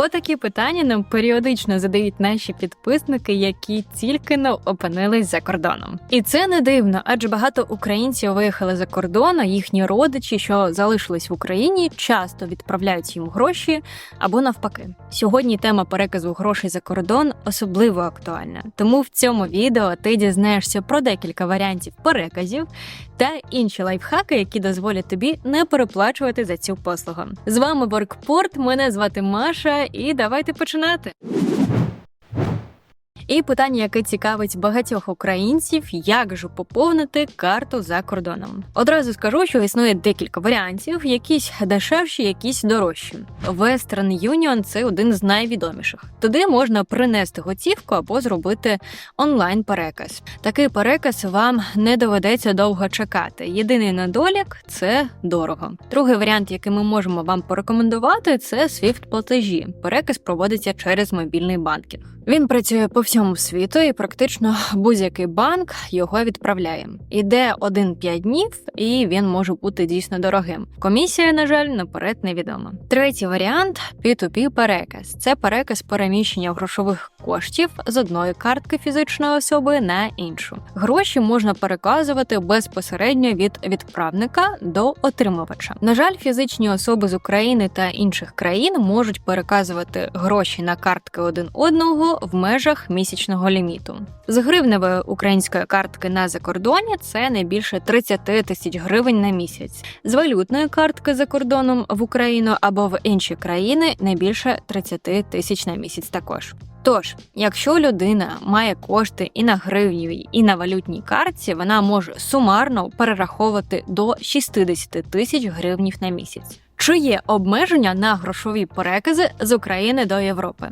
Отакі питання нам періодично задають наші підписники, які тільки но опинились за кордоном. І це не дивно, адже багато українців виїхали за кордон, а їхні родичі, що залишились в Україні, часто відправляють їм гроші або навпаки. Сьогодні тема переказу грошей за кордон особливо актуальна. Тому в цьому відео ти дізнаєшся про декілька варіантів переказів та інші лайфхаки, які дозволять тобі не переплачувати за цю послугу. З вами Воркпорт. Мене звати Маша, і давайте починати. І питання, яке цікавить багатьох українців, як же поповнити карту за кордоном. Одразу скажу, що існує декілька варіантів, якісь дешевші, якісь дорожчі. Western Union – це один з найвідоміших. Туди можна принести готівку або зробити онлайн переказ. Такий переказ вам не доведеться довго чекати. Єдиний недолік це дорого. Другий варіант, який ми можемо вам порекомендувати, це swift платежі. Переказ проводиться через мобільний банкінг. Він працює по всьому світу, і практично будь-який банк його відправляє. Іде 1-5 днів, і він може бути дійсно дорогим. Комісія, на жаль, наперед невідома. Третій варіант P2P переказ. Це переказ переміщення грошових коштів з одної картки фізичної особи на іншу. Гроші можна переказувати безпосередньо від відправника до отримувача. На жаль, фізичні особи з України та інших країн можуть переказувати гроші на картки один одного в межах місячного ліміту. З гривневої української картки на закордоні це не більше 30 тисяч гривень на місяць. З валютної картки за кордоном в Україну або в інші країни не більше 30 тисяч на місяць також. Тож, якщо людина має кошти і на гривнівій, і на валютній картці, вона може сумарно перераховувати до 60 тисяч гривнів на місяць. Чи є обмеження на грошові перекази з України до Європи?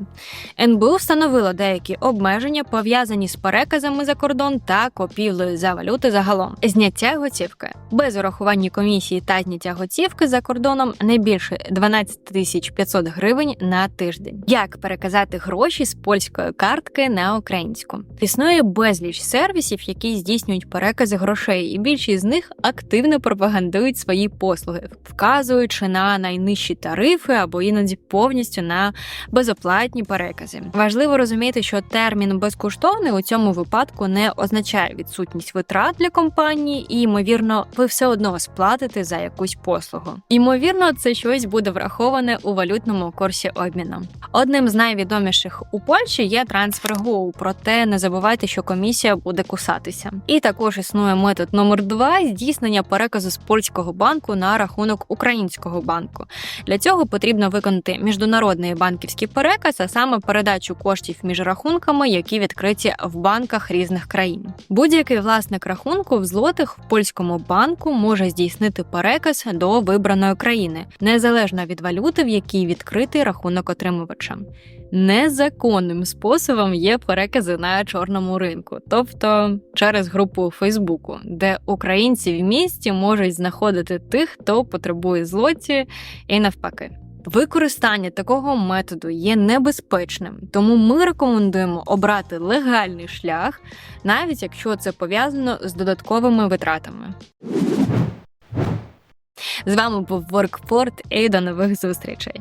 НБУ встановило деякі обмеження пов'язані з переказами за кордон та купівлею за валюти загалом. Зняття готівки без урахування комісії та зняття готівки за кордоном не більше 12 тисяч 500 гривень на тиждень. Як переказати гроші з польської картки на українську? Існує безліч сервісів, які здійснюють перекази грошей, і більшість з них активно пропагандують свої послуги, вказуючи на найнижчі тарифи або іноді повністю на безоплатні перекази. Важливо розуміти, що термін безкоштовний у цьому випадку не означає відсутність витрат для компанії, і ймовірно, ви все одно сплатите за якусь послугу. Ймовірно, це щось буде враховане у валютному курсі обміну. Одним з найвідоміших у Польщі є TransferGo, проте не забувайте, що комісія буде кусатися. І також існує метод номер 2 здійснення переказу з польського банку на рахунок українського банку. Для цього потрібно виконати міжнародний банківський переказ, а саме передачу коштів між рахунками, які відкриті в банках різних країн. Будь-який власник рахунку в злотих в польському банку може здійснити переказ до вибраної країни, незалежно від валюти, в якій відкритий рахунок отримувача. Незаконним способом є перекази на чорному ринку, тобто через групу Фейсбуку, де українці в місті можуть знаходити тих, хто потребує злоті, і навпаки. Використання такого методу є небезпечним, тому ми рекомендуємо обрати легальний шлях, навіть якщо це пов'язано з додатковими витратами. З вами був Workport і до нових зустрічей.